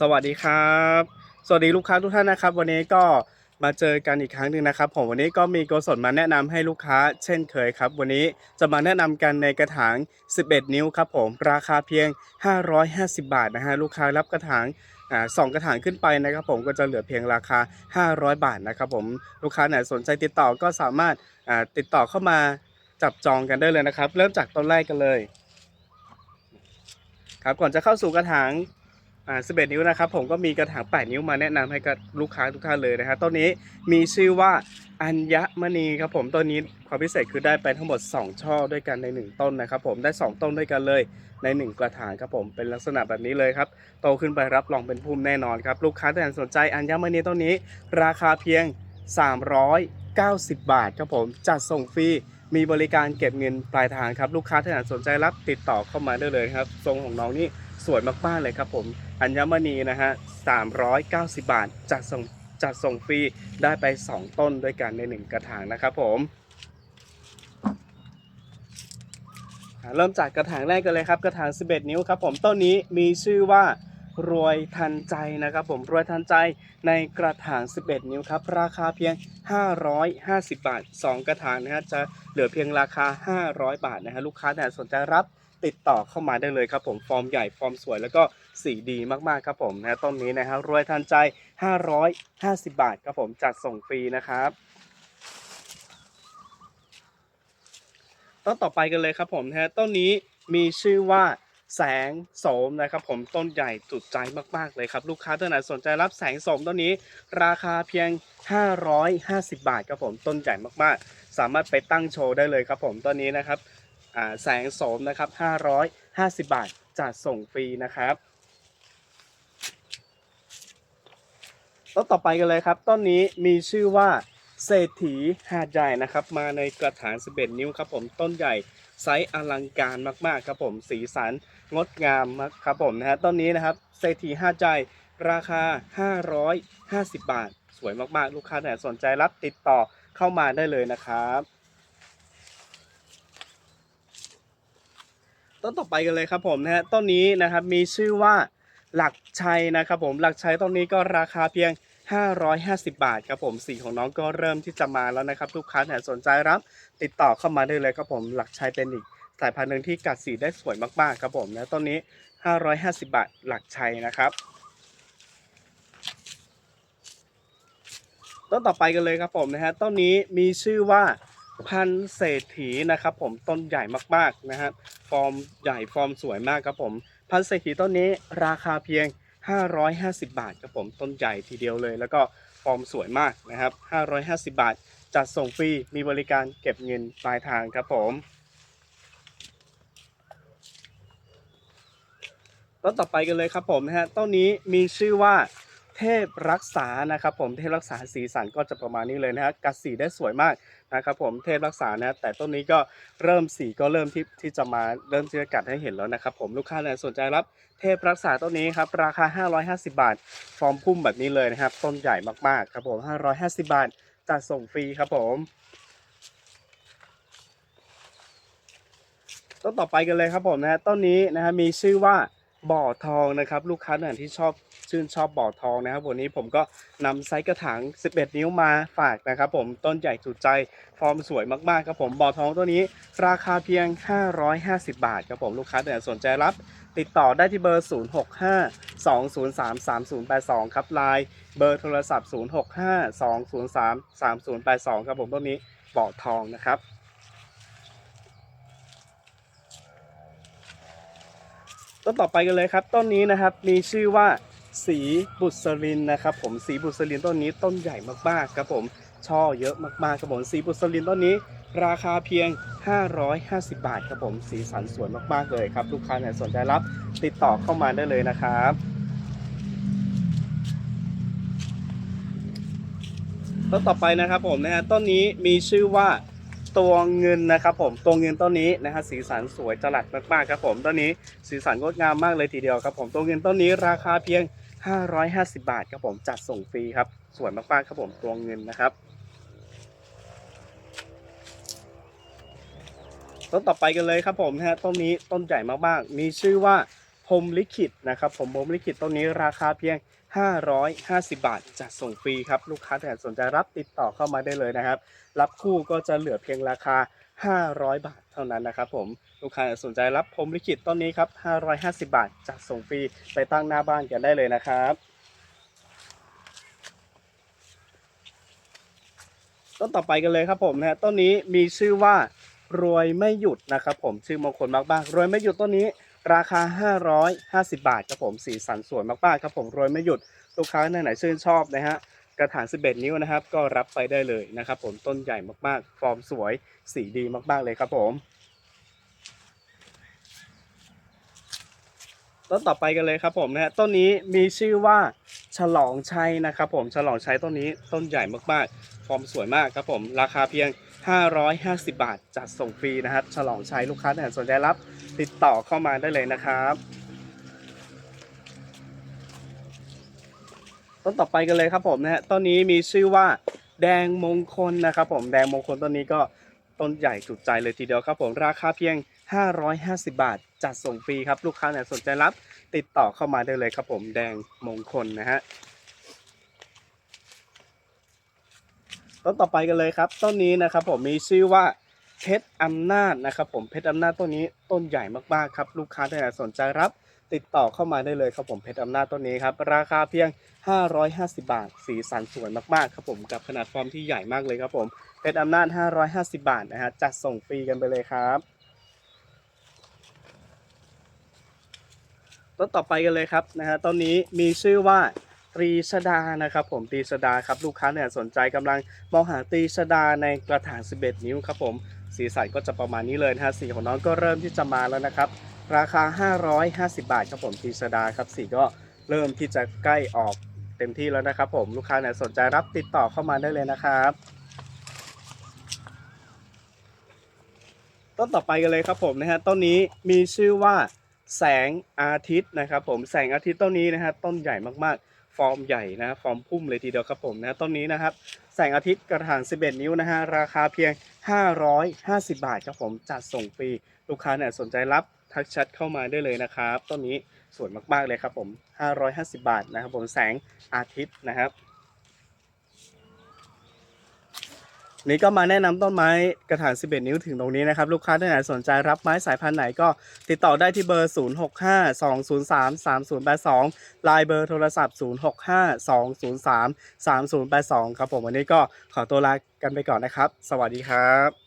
สวัสดีครับ สวัสดีลูกค้าทุกท่านนะครับ วันนี้ก็มาเจอกันอีกครั้งหนึ่งนะครับ ผมวันนี้ก็มีโกศลมาแนะนำให้ลูกค้าเช่นเคยครับ วันนี้จะมาแนะนำกันในกระถาง 11 นิ้วครับผมราคาเพียง 550 บาทนะฮะลูกค้ารับกระถางสองกระถางขึ้นไปนะครับผมก็จะเหลือเพียงราคา 500 บาทนะครับผมลูกค้าไหนสนใจติดต่อก็สามารถติดต่อเข้ามาจับจองกันได้เลยนะครับ เริ่มจากต้นแรกกันเลยครับก่อนจะเข้าสู่กระถาง อ่า11นิ้วนะครับผมก็มีกระถาง8นิ้วมาแนะนำให้กับลูกค้าทุกท่านเลยนะครับต้นนี้มีชื่อว่าอัญญมณีครับผมต้นนี้ความพิเศษคือได้ไปทั้งหมด 2 ช่อด้วยกันใน 1 ต้นนะครับผมได้ 2 ต้นด้วยกันเลยใน 1 กระถางครับผมเป็นลักษณะแบบนี้เลยครับโตขึ้นไปรับรองเป็นภูมิแน่นอนครับลูกค้าท่านสนใจอัญมณีต้นนี้ ราคาเพียง 390 บาทครับผมจัดส่งฟรี มีบริการเก็บเงินปลายทางครับลูกค้าท่านสนใจรับติดต่อเข้ามาได้เลยครับ ทรงของน้องนี่สวยมากๆเลยครับผม อัญมณีนะฮะ390 บาทจัดส่งจัดส่งฟรีได้ไป 2 ต้นด้วยกันใน 1 กระถางนะครับผม เริ่มจากกระถางแรกกันเลยครับ กระถาง 11 นิ้วครับผมต้นนี้มีชื่อว่า รวยทันใจนะครับผมรวยทันใจในกระถาง 11 นิ้วครับ ราคาเพียง 550 บาท 2 กระถางนะฮะจะเหลือเพียงราคา 500 บาทนะฮะลูกค้าแต่สนใจรับติดต่อเข้ามาได้เลยครับผมฟอร์มใหญ่ฟอร์มสวยแล้วก็สีดีมากๆครับผมนะต้นนี้นะครับรวยทันใจ 550 บาทครับผมจัดส่งฟรีนะครับต้นต่อไปกันเลยครับผมนะฮะต้นนี้มีชื่อว่า แสงโสมนะครับผมต้นใหญ่จุดใจมากๆเลยครับลูกค้าท่านไหนสนใจรับแสงโสมต้นนี้ ราคาเพียง 550 บาทครับผมต้นใหญ่มากๆ สามารถไปตั้งโชว์ได้เลยครับผมต้นนี้นะครับแสงโสมนะครับ550 บาทจัดส่งฟรีนะครับต้นต่อไปกันเลยครับ ต้นนี้มีชื่อว่าเศรษฐีหาดใหญ่นะครับ มาในกระถาง 11 นิ้วครับผมต้นใหญ่ ไซส์อลังการมากๆครับผมสีสันงดงามมากครับผมนะฮะต้นนี้นะครับเศรษฐีห้าใหญ่ราคา 550 บาท สวยมากๆ ลูกค้าไหนสนใจรับติดต่อเข้ามาได้เลยนะครับ ต้นต่อไปกันเลยครับผมนะฮะต้นนี้นะครับมีชื่อว่าหลักชัยนะครับผมหลักชัยต้นนี้ก็ราคาเพียง 550 บาทครับผมสีของน้องก็เริ่มที่จะมาแล้วนะครับ ลูกค้าไหนสนใจรับ ติดต่อเข้ามาได้เลยครับผมหลักชัยเป็นอีกสายพันธุ์หนึ่งที่กัดสีได้สวยมากๆครับผมนะต้นนี้ 550 บาทหลักชัยนะครับต้นต่อไปกันเลยครับผมนะฮะต้นนี้มีชื่อว่าพันเศรษฐีนะครับผมต้นใหญ่มากๆนะฮะฟอร์มใหญ่ฟอร์มสวยมากครับผม พันเศรษฐีต้นนี้ราคาเพียง 550 บาทครับผมต้นใหญ่ทีเดียวเลย แล้วก็ฟอร์มสวยมากนะครับ 550 บาท จัดส่งฟรีมีบริการเก็บเงินปลายทางครับผมต้นต่อไปกันเลยครับผมนะฮะต้นนี้มีชื่อว่า ทพรักษานะครับผมเทพรักษาสีสันก็จะประมาณนี้เลยนะฮะกัดสีได้สวยมากนะครับผมเทพรักษานะแต่ต้นนี้ก็เริ่มสีก็เริ่มที่ที่จะมาเริ่มที่จะกัดให้เห็นแล้วนะครับผมลูกค้าเนี่ยสนใจรับเทพรักษาต้นนี้ครับราคา 550 บาทฟอร์มพุ่มแบบนี้เลยนะครับต้นใหญ่มากๆครับผม550 บาทจัดส่งฟรีครับผมต้นต่อไปกันเลยครับผมนะฮะต้นนี้นะฮะมีชื่อว่า บ่อทองนะครับ ลูกค้าเนี่ยที่ชอบชื่นชอบบ่อทองนะครับ วันนี้ผมก็นำไซส์กระถาง 11 นิ้วมาฝากนะครับ ผมต้นใหญ่จุดใจฟอร์มสวยมากๆครับผมบ่อทองตัวนี้ ราคาเพียง 550 บาทครับผมลูกค้าแต่สนใจรับ ติดต่อได้ที่เบอร์ 065 203 3082 ครับไลน์เบอร์โทรศัพท์ 065 203 3082 ครับผมต้นนี้บ่อทองนะครับ ต้นต่อไปกันเลยครับ ต้นนี้นะครับมีชื่อว่าสีบุษรินนะครับ ผมสีบุษรินต้นนี้ต้นใหญ่มากๆครับผมช่อเยอะมากๆครับผมสีบุษรินต้นนี้ ราคาเพียง 550 บาทครับผมสีสันสวยมากๆเลยครับลูกค้าไหนสนใจรับติดต่อเข้ามาได้เลยนะครับต้นต่อไปนะครับผมนะฮะต้นนี้มีชื่อว่า ตัวเงินนะครับผมตัวเงินต้นนี้นะฮะสีสันสวยจรัสมากๆครับผมต้นนี้สีสันงดงามมากเลยทีเดียวครับผมตัวเงินต้นนี้ราคาเพียง 550 บาทครับผมจัดส่งฟรีครับสวยมากๆครับผมตัวเงินนะครับต้นต่อไปกันเลยครับผมนะฮะต้นนี้ต้นใหญ่มากๆ มีชื่อว่า มลิขิตนะครับผมพรมลิขิตต้นนี้ราคาเพียง 550 บาทจัดส่งฟรีครับ ลูกค้าที่สนใจรับติดต่อเข้ามาได้เลยนะครับ รับคู่ก็จะเหลือเพียงราคา 500 บาทเท่านั้นนะครับผมลูกค้าสนใจรับพรมลิขิตต้นนี้ครับ 550 บาทจัดส่งฟรีไปตั้งหน้าบ้านกันได้เลยนะครับต้นต่อไปกันเลยครับผมนะฮะต้นนี้มีชื่อว่ารวยไม่หยุดนะครับผมชื่อมงคลมากๆรวยไม่หยุดต้นนี้ ราคา 550 บาทครับผมสีสันสวยมากๆครับผมรวยไม่หยุดลูกค้าท่านไหนชื่นชอบนะฮะกระถาง 11 นิ้วนะครับ ก็รับไปได้เลยนะครับผมต้นใหญ่มากๆ ฟอร์มสวยสีดีมากๆเลยครับผมต้นต่อไปกันเลยครับผมนะฮะต้นนี้มีชื่อว่าฉลองชัยนะครับผมฉลองชัยต้นนี้ต้นใหญ่มากๆ ฟอร์มสวยมากครับผมราคาเพียง 550 บาทจัดส่งฟรีนะครับฉลองชัยลูกค้าท่านไหนสนใจรับ ติดต่อเข้ามาได้เลยนะครับ ต้นต่อไปกันเลยครับผมนะฮะต้นนี้มีชื่อว่าแดงมงคลนะครับ ผมแดงมงคลต้นนี้ก็ต้นใหญ่จุดใจเลยทีเดียวครับ ผมราคาเพียง 550 บาท จัดส่งฟรีครับ ลูกค้าเนี่ยสนใจรับ ติดต่อเข้ามาได้เลยครับ ผมแดงมงคลนะฮะต้นต่อไปกันเลยครับ ต้นนี้นะครับผมมีชื่อว่า เพชรอำนาจนะครับผมเพชรอำนาจต้นนี้ต้นใหญ่มากๆครับลูกค้าที่ไหนสนใจรับติดต่อเข้ามาได้เลยครับผมเพชรอำนาจต้นนี้ครับราคาเพียง 550 บาท สีสันสวยมากๆครับผมกับขนาดฟอร์มที่ใหญ่มากเลยครับผมเพชรอำนาจ 550 บาทนะฮะจัดส่งฟรีกันไปเลยครับต้นต่อไปกันเลยครับนะฮะต้นนี้มีชื่อว่าตรีชดานะครับผมตรีชดาครับลูกค้าเนี่ยสนใจกำลังมองหาตรีชดาในกระถาง 11 นิ้วครับผม สีสันก็จะประมาณนี้เลยนะฮะสีของน้องก็เริ่มที่จะมาแล้วนะครับ ราคา 550 บาทครับผมตรีชดาครับสีก็เริ่มที่จะใกล้ออกเต็มที่แล้วนะครับ ผมลูกค้าเนี่ยสนใจรับติดต่อเข้ามาได้เลยนะครับต้นต่อไปกันเลยครับผมนะฮะต้นนี้มีชื่อว่าแสงอาทิตย์นะครับ ผมแสงอาทิตย์ต้นนี้นะฮะต้นใหญ่มากๆ ฟอร์มใหญ่นะฟอร์มพุ่มเลยทีเดียวครับผมนะต้นนี้นะครับแสงอาทิตย์กระถาง 11 นิ้วนะฮะราคาเพียง 550 บาทครับผมจัดส่งฟรีลูกค้าเนี่ยสนใจรับทักแชทเข้ามาได้เลยนะครับต้นนี้สวยมากๆเลยครับผม 550 บาทนะครับผมแสงอาทิตย์นะครับ นี่ก็มาแนะนำต้นไม้กระถาง 11 นิ้วถึงตรงนี้นะครับ ลูกค้าท่านไหนสนใจรับไม้สายพันธุ์ไหนก็ติดต่อได้ที่เบอร์ 0652033082 ลายเบอร์โทรศัพท์ 0652033082 ครับผมวันนี้ก็ขอตัวลากันไปก่อนนะครับ สวัสดีครับ